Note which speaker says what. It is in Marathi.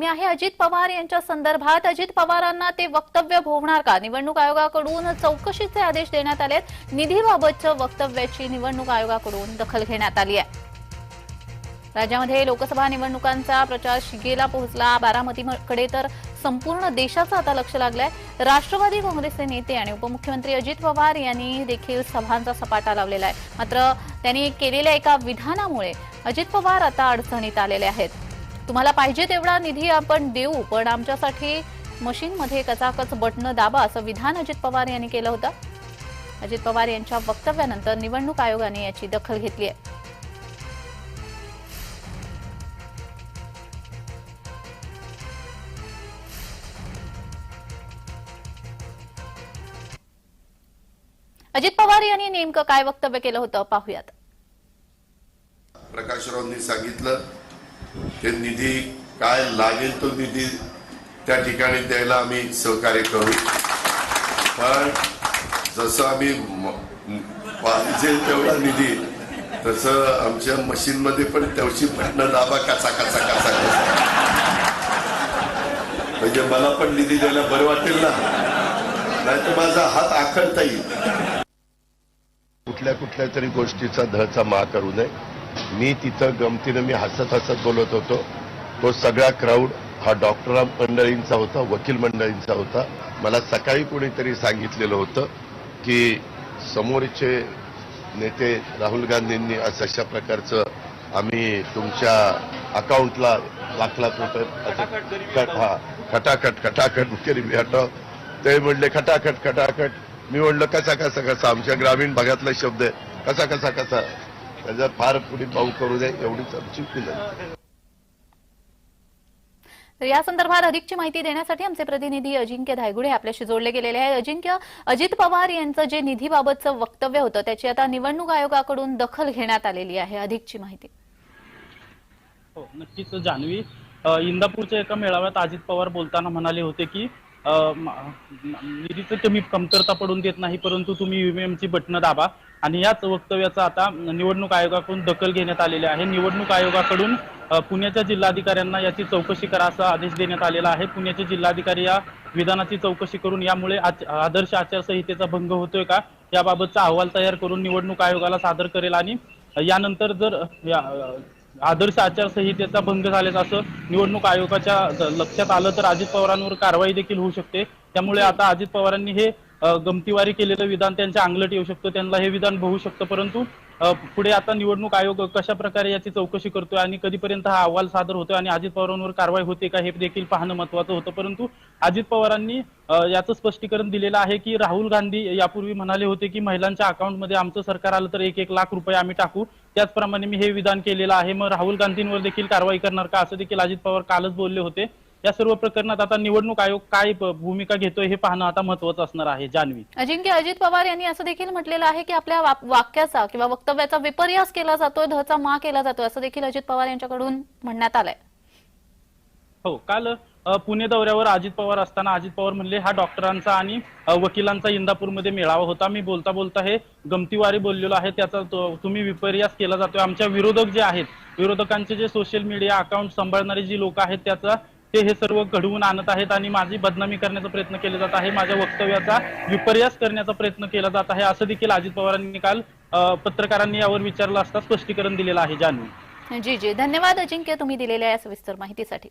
Speaker 1: बातमी आहे अजित पवार यांच्या संदर्भात. अजित पवारांना ते वक्तव्य भोवणार का? निवडणूक आयोगाकडून चौकशीचे आदेश देण्यात आले निधीबाबतच्या वक्तव्याची निवडणूक आयोगाकडून दखल घेण्यात आली आहे. राज्यामध्ये लोकसभा निवडणुकांचा प्रचार शिगेला पोहोचला. बारामतीकडे तर संपूर्ण देशाचं आता लक्ष लागलंय. राष्ट्रवादी काँग्रेसचे नेते आणि उपमुख्यमंत्री अजित पवार यांनी देखील सभांचा सपाटा लावलेला आहे. मात्र त्यांनी केलेल्या एका विधानामुळे अजित पवार आता अडचणीत आलेले आहेत. तुम्हाला पाहिजे तेवढा निधी आपण देऊ पण आमच्यासाठी मशीनमध्ये कचाकच बटणं दाबा असं विधान अजित पवार यांनी केलं होतं. अजित पवार यांच्या वक्तव्यानंतर निवडणूक आयोगाने याची दखल घेतली आहे. अजित पवार यांनी नेमकं काय वक्तव्य केलं होतं पाहूयात.
Speaker 2: प्रकाशरावांनी सांगितलं ते निधी काय लागेल तो निधी त्या ठिकाणी द्यायला आम्ही सहकार्य करू. पण जसं आम्ही पाहिजे तेवढा निधी तसं आमच्या मशीनमध्ये पण तेवढी बटणं दाबा कसा कसा कसा कसा म्हणजे मला पण निधी द्यायला बरं वाटेल ना. नाहीतर माझा हात आखडता येईल. कुठल्या कुठल्या तरी गोष्टीचा धचा मा करू नये. मी तिथं गमतीनं मी हसत हसत बोलत होतो. तो सगळा क्राऊड हा डॉक्टर मंडळींचा होता वकील मंडळींचा होता. मला सकाळी कोणीतरी सांगितलेलं होतं की समोरचे नेते राहुल गांधींनी असं अशा प्रकारचं आम्ही तुमच्या अकाउंटला लाख लाख रुपये हा खटाखट खटाखट गरीबी हटाव ते म्हणले खटाखट खटाखट. मी म्हणलं कसा कसा कसा? आमच्या ग्रामीण भागातला शब्द आहे. कसा कसा कसा? त्याचा फार पुढे पाऊ करू नये एवढीच आमची विनंती
Speaker 1: तर या संदर्भात अधिकची माहिती देण्यासाठी आमचे प्रतिनिधी अजिंक्य धायगुडे आपल्याशी जोडले गेलेले आहे अजिंक्य अजित पवार यांचं जे निधीबाबतचं वक्तव्य होतं त्याची आता निवडणूक आयोगाकडून दखल घेण्यात आलेली आहे. अधिकची माहिती.
Speaker 3: हो नक्कीच. जान्हवी इंदापूरच्या एका मेळाव्यात अजित पवार बोलताना म्हणाले होते की निधीचं कमी कमतरता पडून देत नाही परंतु तुम्ही ईव्हीएमची बटणं दाबा. आणि याच वक्तव्याचा आता निवडणूक आयोगाकडून दखल घेण्यात आलेली आहे. निवडणूक आयोगाकडून पुण्याच्या जिल्हाधिकाऱ्यांना याची चौकशी करा असा आदेश देण्यात आलेला आहे. पुण्याचे जिल्हाधिकारी या विधानाची चौकशी करून यामुळे आदर्श आचारसंहितेचा भंग होतोय का? याबाबतचा अहवाल तयार करून निवडणूक आयोगाला सादर करेल आणि यानंतर जर या आदर्श आचारसंहितेचा भंग झाल्याचं असं निवडणूक आयोगाच्या लक्षात आलं तर अजित पवारांवर कारवाई देखील होऊ शकते. त्यामुळे आता अजित पवारांनी हे गमतीवारी केलेलं विधान त्यांच्या अंगलट येऊ शकतं त्यांना हे विधान होऊ शकतं परंतु पुढे आता निवडणूक आयोग कशा प्रकारे याची चौकशी करतोय आणि कधीपर्यंत हा अहवाल सादर होतोय आणि अजित पवारांवर कारवाई होते का हे देखील पाहणं महत्वाचं होतं. परंतु अजित पवारांनी याचं स्पष्टीकरण दिलेलं आहे की राहुल गांधी यापूर्वी म्हणाले होते की महिलांच्या अकाउंटमध्ये आमचं सरकार आलं तर एक एक लाख रुपये आम्ही टाकू. त्याचप्रमाणे मी हे विधान केलेलं आहे. मग राहुल गांधींवर देखील कारवाई करणार का? असं देखील अजित पवार कालच बोलले होते. या सर्व प्रकरणात आता निवडणूक आयोग काय भूमिका घेतोय हे पाहणं आता महत्वाचं असणार आहे जान्हवी.
Speaker 1: अजिंक्य अजित पवार यांनी असं देखील म्हटलेलं आहे की आपल्या वाक्याचा किंवा वक्तव्याचा विपर्यास केला जातोय धचा मा केला जातोय असं देखील अजित पवार यांच्याकडून म्हणण्यात आलंय.
Speaker 3: हो काल पुणे दौऱ्यावर अजित पवार असताना अजित पवार म्हणले हा डॉक्टरांचा आणि वकिलांचा इंदापूरमध्ये मेळावा होता. मी बोलता बोलता हे गमतीवारी बोललेलो आहे. त्याचा तुम्ही विपर्यास केला जातोय. आमच्या विरोधक जे आहेत विरोधकांचे जे सोशल मीडिया अकाउंट सांभाळणारे जी लोक आहेत त्याचा ते हे सर्व घडवून आणत आहेत आणि माझी बदनामी करण्याचा प्रयत्न केला जात आहे. माझ्या वक्तव्याचा विपर्यास करण्याचा प्रयत्न केला जात आहे. असं देखील अजित पवारांनी काल पत्रकारांनी यावर विचारलं असता स्पष्टीकरण दिलेलं आहे जान्हवी.
Speaker 1: जी जी. धन्यवाद अजिंक्य तुम्ही दिलेल्या या सविस्तर माहितीसाठी.